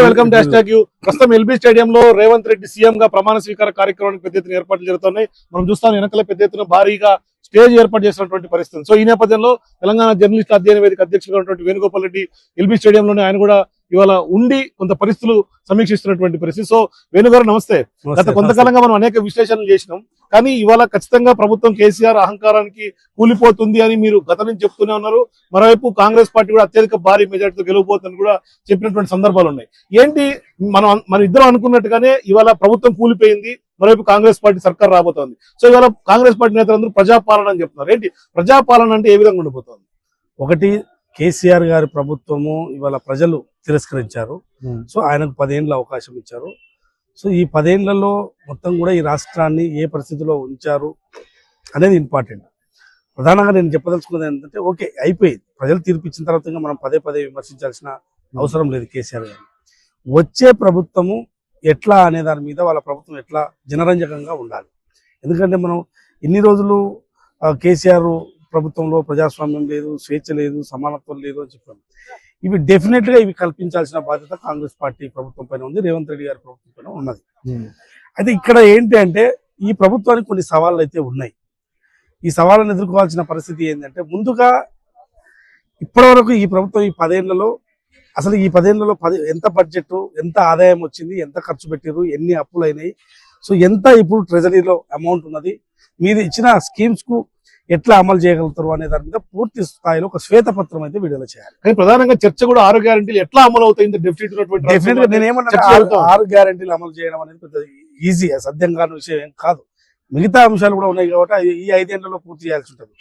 Welcome dash talk you ప్రస్తుతం LB stadium లో Revanth Reddy CM గా ప్రమాణ స్వీకార కార్యక్రమానికి పెద్ద ఎత్తున ఏర్పాట్లు జరుగుతున్నాయి. మనం చూస్తాం వెనకల పెద్ద ఎత్తున భారీగా స్టేజ్ ఏర్పాటు చేసినటువంటి పరిస్థితి. సో ఈ నేపథ్యంలో తెలంగాణ జర్నలిస్ట్ అధ్యయన వేదిక అధ్యక్షుడు ఉన్నటువంటి వేణుగోపాల్ రెడ్డి ఎల్బీ స్టేడియంలోనే ఆయన కూడా ఇవాళ ఉండి కొంత పరిస్థితులు సమీక్షిస్తున్నటువంటి పరిస్థితి. సో వేణుగారు నమస్తే. గత కొంతకాలంగా మనం అనేక విశ్లేషణలు చేసినాం. కానీ ఇవాళ ఖచ్చితంగా ప్రభుత్వం కేసీఆర్ అహంకారానికి కూలిపోతుంది అని మీరు గత నుంచి చెప్తూనే ఉన్నారు. మరోవైపు కాంగ్రెస్ పార్టీ కూడా అత్యధిక భారీ మెజార్టీతో గెలిగిపోతుందని కూడా చెప్పినటువంటి సందర్భాలు ఉన్నాయి. ఏంటి? మనం మనం ఇద్దరం అనుకున్నట్టుగానే ఇవాళ ప్రభుత్వం కూలిపోయింది. మరోవైపు కాంగ్రెస్ పార్టీ సర్కార్ రాబోతోంది. సో ఇవాళ కాంగ్రెస్ పార్టీ నేతలందరూ ప్రజాపాలన అని చెప్తున్నారు. ఏంటి? ప్రజాపాలన అంటే ఏ విధంగా ఉండిపోతుంది ఒకటి కేసీఆర్ గారి ప్రభుత్వము ఇవాళ ప్రజలు తిరస్కరించారు. సో ఆయనకు పదేండ్ల అవకాశం ఇచ్చారు. సో ఈ పదేండ్లలో మొత్తం కూడా ఈ రాష్ట్రాన్ని ఏ పరిస్థితిలో ఉంచారు అనేది ఇంపార్టెంట్. ప్రధానంగా నేను చెప్పదలుచుకున్నది ఏంటంటే ఓకే అయిపోయింది. ప్రజలు తీర్పు ఇచ్చిన తర్వాత మనం పదే పదే విమర్శించాల్సిన అవసరం లేదు కేసీఆర్ గారు. వచ్చే ప్రభుత్వము ఎట్లా అనే దాని మీద వాళ్ళ ప్రభుత్వం ఎట్లా జనరంజకంగా ఉండాలి. ఎందుకంటే మనం ఇన్ని రోజులు కేసీఆర్ ప్రభుత్వంలో ప్రజాస్వామ్యం లేదు స్వేచ్ఛ లేదు సమానత్వం లేదు అని చెప్పాను ఇవి డెఫినెట్గా ఇవి కల్పించాల్సిన బాధ్యత కాంగ్రెస్ పార్టీ ప్రభుత్వం పైన ఉంది రేవంత్ రెడ్డి గారి ప్రభుత్వం పైన ఉన్నది. అయితే ఇక్కడ ఏంటి అంటే ఈ ప్రభుత్వానికి కొన్ని సవాళ్ళు అయితే ఉన్నాయి. ఈ సవాళ్ళను ఎదుర్కోవాల్సిన పరిస్థితి ఏంటంటే ముందుగా ఇప్పటివరకు ఈ ప్రభుత్వం ఈ పదేళ్ళలో అసలు ఈ పదేళ్ళలో పది ఎంత బడ్జెట్ ఎంత ఆదాయం వచ్చింది ఎంత ఖర్చు పెట్టారు ఎన్ని అప్పులు అయినాయి సో ఎంత ఇప్పుడు ట్రెజరీలో అమౌంట్ ఉన్నది మీరు ఇచ్చిన స్కీమ్స్కు ఎట్లా అమలు చేయగలుగుతారు అనే దాని మీద పూర్తి స్థాయిలో ఒక శ్వేతపత్రం అయితే విడుదల చేయాలి. కానీ ప్రధానంగా చర్చ కూడా ఆరు గ్యారంటీలు ఎట్లా అమలు అవుతాయి డెఫినెట్గా ఆరు- గ్యారెంటీలు అమలు చేయడం అనేది పెద్ద ఈజీ సత్యం కాని విషయం ఏం కాదు. మిగతా అంశాలు కూడా ఉన్నాయి కాబట్టి ఈ ఐదేళ్ళలో పూర్తి చేయాల్సి ఉంటుంది.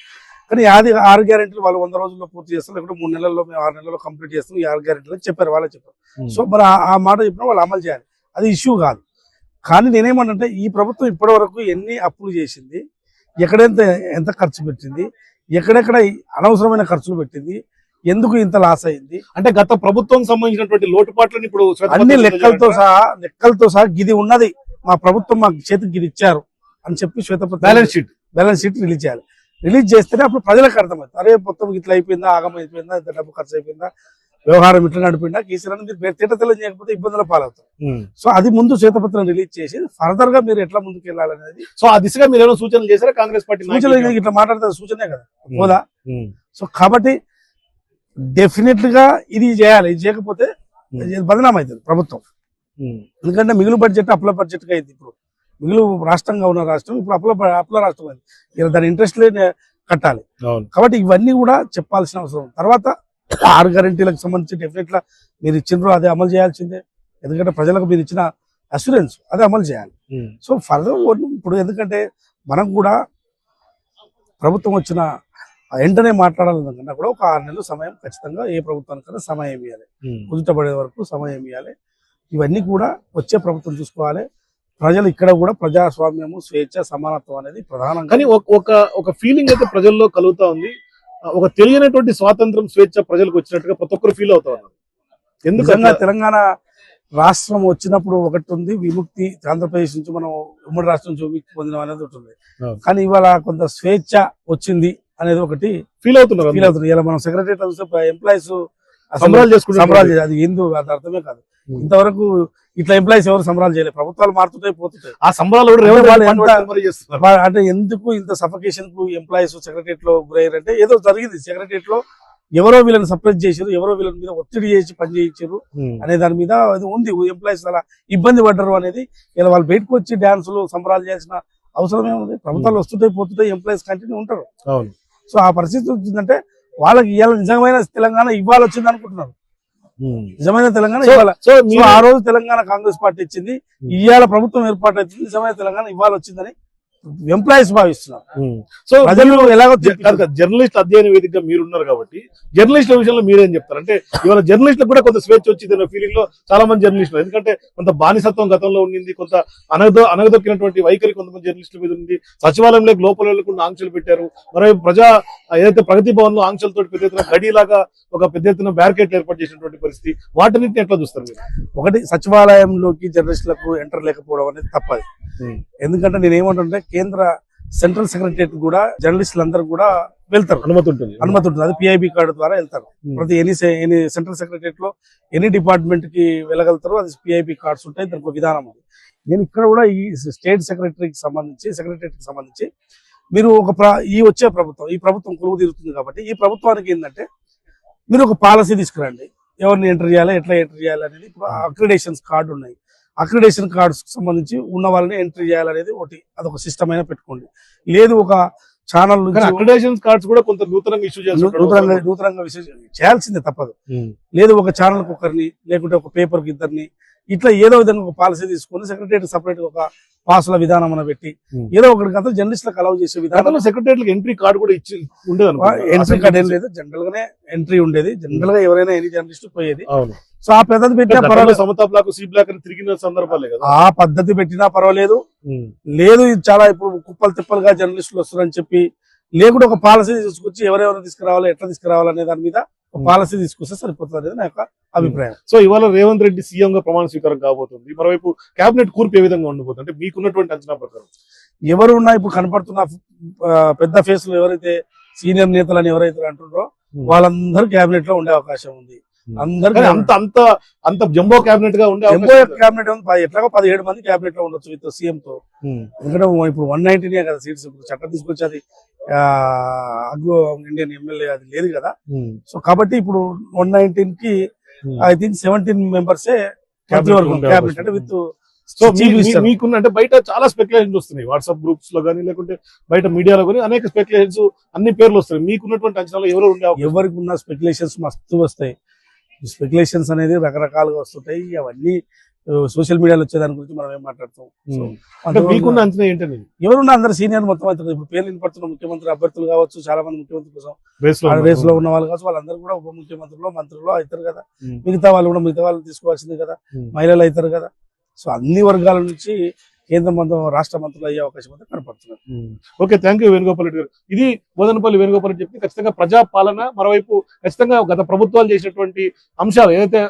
కానీ అది ఆరు గ్యారెంటీలు వాళ్ళు వంద రోజుల్లో పూర్తి చేస్తారు లేకుంటే మూడు నెలల్లో మేము ఆరు నెలల్లో కంప్లీట్ చేస్తాం ఈ ఆరు గ్యారెంటీలు అని చెప్పారు వాళ్ళే చెప్పారు. సో మరి ఆ- ఆ మాట చెప్పిన వాళ్ళు అమలు చేయాలి. అది ఇష్యూ కాదు. కానీ నేనేమంటే ఈ ప్రభుత్వం ఇప్పటి వరకు ఎన్ని అప్పులు చేసింది ఎక్కడెంత ఎంత ఖర్చు పెట్టింది? ఎక్కడెక్కడ అనవసరమైన ఖర్చులు పెట్టింది? ఎందుకు ఇంత లాస్ అయింది? అంటే గత ప్రభుత్వం సంబంధించినటువంటి లోటుపాట్లను ఇప్పుడు అన్ని లెక్కలతో సహా లెక్కలతో సహా గిది ఉన్నది. మా ప్రభుత్వం మాకు చేతికి గిది ఇచ్చారు అని చెప్పి శ్వేతపత్రం balance sheet balance sheet release చేయాలి. రిలీజ్ చేస్తేనే అప్పుడు ప్రజలకు అర్థమవుతుంది. అరే మొత్తం ఇట్లా అయిపోయిందా ఆగం అయిపోయిందా ఇంత డబ్బు ఖర్చు అయిపోయిందా? వ్యవహారం ఇట్లా నడిపోయిందా కేసీఆర్ మీరు తేట తెల్లం చేయకపోతే ఇబ్బందుల పాలవుతారు. సో అది ముందు శ్వేతపత్రం రిలీజ్ చేసి ఫర్దర్గా మీరు ఎట్లా ముందుకు వెళ్ళాలనేది సో ఆ దిశగా మీరు ఏమైనా సూచనలు చేశారా? కాంగ్రెస్ పార్టీ సూచన? ఇట్లా మాట్లాడితే సూచనే కదా. హోదా. సో కాబట్టి డెఫినెట్గా ఇది చేయాలి. ఇది చేయకపోతే Hmm. ఇది బదనాం అవుతుంది ప్రభుత్వం. ఎందుకంటే మిగులు బడ్జెట్ అప్పుల బడ్జెట్గా అయింది ఇప్పుడు. మిగులు రాష్ట్రంగా ఉన్న రాష్ట్రం ఇప్పుడు అప్పుల బ- అప్పుల రాష్ట్రం అయింది దాని ఇంట్రెస్ట్ కట్టాలి. కాబట్టి ఇవన్నీ కూడా చెప్పాల్సిన అవసరం. తర్వాత ఆరు గ్యారెంటీలకు సంబంధించి డెఫినెట్ మీరు ఇచ్చిండ్రు అదే అమలు చేయాల్సిందే. ఎందుకంటే ప్రజలకు మీరు ఇచ్చిన అసూరెన్స్ అదే అమలు చేయాలి. సో ఫర్దర్ ఇప్పుడు ఎందుకంటే మనం కూడా ప్రభుత్వం వచ్చిన వెంటనే మాట్లాడాలనుకున్నా కూడా ఒక ఆరు నెలలు సమయం ఖచ్చితంగా ఏ ప్రభుత్వానికైనా సమయం ఇవ్వాలి. ఉమ్. కుదుటపడే వరకు సమయం ఇవ్వాలి. ఇవన్నీ కూడా వచ్చే ప్రభుత్వం చూసుకోవాలి. ప్రజలు ఇక్కడ కూడా ప్రజాస్వామ్యము స్వేచ్ఛ సమానత్వం అనేది ప్రధానంగా కానీ ఒక ఒక ఒక ఫీలింగ్ అయితే ప్రజల్లో కలుగుతా ఉంది. ఒక తెలియనటువంటి స్వాతంత్రం స్వేచ్ఛ ప్రజలకు వచ్చినట్టుగా ప్రతి ఒక్కరు ఫీల్ అవుతా ఉన్నారు ఎందుకు నిజంగా అట్లా? తెలంగాణ రాష్ట్రం వచ్చినప్పుడు ఒకటి ఉంది విముక్తి ఆంధ్రప్రదేశ్ నుంచి మనం ఉమ్మడి రాష్ట్రం నుంచి విముక్తి పొందినాం అనేది ఒకటి ఉంది అవును. కానీ ఇవాళ కొంత స్వేచ్ఛ వచ్చింది అనేది ఒకటి ఫీల్ అవుతున్నారు ఫీల్ అవుతుంది ఇలా మనం సెక్రటరీ ఎంప్లాయీస్ సంబరాలు చేసుకుంటున్నారు. సంబరాలు చేయాలి. అది ఏందో అది అర్థమే కాదు. ఇంతవరకు ఇట్లా ఎంప్లాయీస్ ఎవరు సంబరాలు చేయలేదు. ప్రభుత్వాలు మారుతుంటాయి పోతుంటాయి. ఆ సంబరాలు కూడా అంటే ఎందుకు ఇంత సఫకేషన్కు ఎంప్లాయీస్ సెక్రటరియట్లో గురయ్యారంటే ఏదో జరిగింది. సెక్రటరియట్లో ఎవరో వీళ్ళని సప్రెస్ చేశారు ఎవరో వీళ్ళ మీద ఒత్తిడి చేసి పని చేయించారు. అనే దాని మీద అది ఉంది. ఎంప్లాయీస్ అలా ఇబ్బంది పడ్డారు అనేది ఇలా వాళ్ళు బయటకు వచ్చి డాన్సులు సంబరాలు చేయాల్సిన అవసరం ఏముంది ప్రభుత్వాలు వస్తుంటాయి పోతుంటాయి ఎంప్లాయీస్ కంటిన్యూ ఉంటారు. సో ఆ పరిస్థితి వచ్చిందంటే వాళ్ళకి ఇవాళ నిజమైన తెలంగాణ ఇవ్వాలి వచ్చింది అనుకుంటున్నారు. నిజమైన తెలంగాణ ఇవాళ. మీరు ఆ రోజు తెలంగాణ కాంగ్రెస్ పార్టీ ఇచ్చింది. ఇవాళ ప్రభుత్వం ఏర్పాటు అవుతుంది నిజమైన తెలంగాణ ఇవాళ వచ్చిందని ఎంప్లాయీస్ భావిస్తున్నారు. సో ప్రజలు ఎలాగో జర్నలిస్ట్ అధ్యయన వేదికగా మీరున్నారు కాబట్టి జర్నలిస్టుల విషయంలో మీరేం చెప్తారు? అంటే ఇవాళ జర్నలిస్టులకు కూడా కొంత స్వేచ్ఛ వచ్చింది ఫీలింగ్లో చాలా మంది జర్నలిస్టులు ఎందుకంటే కొంత బానిసత్వం గతంలో ఉండింది కొంత అనగదో అనగదొక్కినటువంటి వైఖరి కొంతమంది జర్నలిస్టుల మీద ఉంది. సచివాలయంలోకి లోపల వెళ్ళకుండా ఆంక్షలు పెట్టారు. మరో ప్రజా ఏదైతే ప్రగతి భవన్లో ఆంక్షలతో పెద్ద ఎత్తున గడిలాగా ఒక పెద్ద ఎత్తున బ్యారికేడ్ ఏర్పాటు చేసినటువంటి పరిస్థితి వాటిని ఎట్లా చూస్తారు మీరు? ఒకటి సచివాలయంలోకి జర్నలిస్టులకు ఎంటర్ లేకపోవడం అనేది తప్పది. ఎందుకంటే నేను ఏమంటుంటే కేంద్ర సెంట్రల్ సెక్రటరియట్ కూడా జర్నలిస్టులు అందరూ కూడా వెళ్తారు. అనుమతి ఉంటుంది. అనుమతి ఉంటుంది. అది పిఐబి కార్డు ద్వారా వెళ్తారు. ఉమ్. ప్రతి ఎనీ ఎనీ సెంట్రల్ సెక్రటరియట్లో ఎనీ డిపార్ట్మెంట్కి వెళ్ళగలుగుతారు. అది పిఐబి కార్డ్స్ ఉంటాయి. దానికి ఒక విధానం ఉంది నేను ఇక్కడ కూడా ఈ స్టేట్ సెక్రటరీకి సంబంధించి సెక్రటరియట్కి సంబంధించి మీరు ఒక ఈ వచ్చే ప్రభుత్వం ఈ ప్రభుత్వం కొలువు తీరుతుంది కాబట్టి ఈ ప్రభుత్వానికి ఏంటంటే మీరు ఒక పాలసీ తీసుకురండి. ఎవరిని ఎంటర్ చేయాలి ఎట్లా ఎంటర్ చేయాలి అనేది అక్రిడేషన్స్ కార్డు ఉన్నాయి. అక్రిడేషన్ కార్డ్స్ సంబంధించి ఉన్న వాళ్ళని ఎంట్రీ చేయాలనేది ఒకటి అదొక సిస్టమ్ అయినా పెట్టుకోండి. లేదు ఒక ఛానల్ అక్రిడేషన్ కార్డ్స్ కూడా కొంత నూతనంగా ఇష్యూ నూతనంగా నూతనంగా చేయాల్సిందే తప్పదు. లేదు ఒక ఛానల్ ఒకరిని లేకుంటే ఒక పేపర్కి ఇద్దరిని ఇట్లా ఏదో విధంగా ఒక పాలసీ తీసుకొని సెక్రటరీ సపరేట్ ఒక పాసుల విధానం అని పెట్టి. ఏదో ఒకటి గత జర్నలిస్టులకు అలౌ చేసే విధానం. సెక్రటరీ ఎంట్రీ కార్డు కూడా ఇచ్చి ఉండేది. ఎంట్రీ కార్డ్ ఏం లేదు. జనరల్ గానే ఎంట్రీ ఉండేది. జనరల్గా ఎవరైనా ఎనీ జర్నలిస్ట్ పోయేది. సో ఆ పద్ధతి పెట్టినా పర్వాలేదు. సమతా బ్లాక్ సి బ్లాక్ అని తిరిగిన సందర్భాలే కదా. ఆ పద్ధతి పెట్టినా పర్వాలేదు. లేదు ఇది చాలా ఇప్పుడు కుప్పలు తిప్పలుగా జర్నలిస్టులు వస్తున్నారని చెప్పి లేకుండా ఒక పాలసీ తీసుకొచ్చి ఎవరెవరు తీసుకురావాలి ఎట్లా తీసుకురావాలి అనే దాని మీద. పాలసీ తీసుకొస్తే సరిపోతుంది అనేది నా యొక్క అభిప్రాయం. సో ఇవాళ రేవంత్ రెడ్డి సీఎం గా ప్రమాణ స్వీకారం కాబోతుంది. మరోవైపు కేబినెట్ కూర్పు ఏ విధంగా ఉండబోతుంది అంటే మీకున్నటువంటి అంచనా ప్రకారం. ఎవరు ఉన్నా ఇప్పుడు కనపడుతున్న పెద్ద ఫేస్లు ఎవరైతే సీనియర్ నేతలు అని ఎవరైతే అంటున్నారో వాళ్ళందరూ కేబినెట్లో ఉండే అవకాశం ఉంది. అందరు కానీ అంత అంత అంత జంబో కేబినెట్గా ఉండే ఉందా? కేబినెట్ ఎట్లాగో పదిహేడు మంది కేబినెట్లో ఉండొచ్చు విత్ సీఎం తో. ఎందుకంటే ఇప్పుడు వన్ నైన్టీనే కదా సీట్స్ ఇప్పుడు చట్టం తీసుకొచ్చి అది అగ్రో ఇండియన్ ఎమ్మెల్యే అది లేదు కదా. సో కాబట్టి ఇప్పుడు వన్ నైన్టీన్కి. ఐ థింక్ సెవెంటీన్ మెంబర్సే అవకాశం. అంటే విత్ సో మీకున్న అంటే బయట చాలా స్పెక్యులేషన్స్ వస్తున్నాయి. వాట్సాప్ గ్రూప్స్లో కానీ లేకుంటే బయట మీడియాలో కానీ అనేక స్పెక్యులేషన్స్ అన్ని పేర్లు వస్తున్నాయి. మీకున్నటువంటి అంచనాలో ఎవరు ఉండే ఎవరికి ఉన్న స్పెక్యులేషన్స్ మస్తు వస్తాయి. స్పెక్యులేషన్స్ అనేది రకరకాలుగా వస్తుంటాయి. అవన్నీ సోషల్ మీడియాలో వచ్చే దాని గురించి మనం ఏం మాట్లాడతాం? మీకున్న అంచనా ఎవరున్నా అందరు సీనియర్ మొత్తం అవుతారు ఇప్పుడు పేర్లు వినపడుతున్న ముఖ్యమంత్రి అభ్యర్థులు కావచ్చు చాలా మంది ముఖ్యమంత్రి కోసం రేస్లో ఉన్న వాళ్ళు. కావచ్చు వాళ్ళందరూ కూడా ఉప ముఖ్యమంత్రులు మంత్రులు అవుతారు కదా. మిగతా వాళ్ళు కూడా మిగతా వాళ్ళు తీసుకోవాల్సిందే కదా. మహిళలు అవుతారు కదా. సో అన్ని వర్గాల నుంచి కేంద్ర మంత్రులు రాష్ట్ర మంత్రులు అయ్యే అవకాశం అయితే కనపడుతున్నారు okay thank you Venugopal Reddy garu. ఇది బోధనపల్లి వేణుగోపాల్ రెడ్డి చెప్తే ఖచ్చితంగా ప్రజా పాలన మరోవైపు ఖచ్చితంగా గత ప్రభుత్వాలు చేసినటువంటి అంశాలు ఏదైతే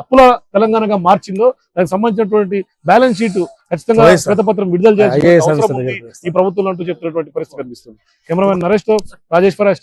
అప్పుల తెలంగాణగా మార్చిందో దానికి సంబంధించినటువంటి బ్యాలెన్స్ షీట్ ఖచ్చితంగా. శ్వేతపత్రం విడుదల దగ్గరికి ఈ ప్రభుత్వంలో అంటూ చెప్తున్నటువంటి పరిస్థితి కనిపిస్తుంది. కెమెరామెన్ నరేష్తో రాజేశ్వర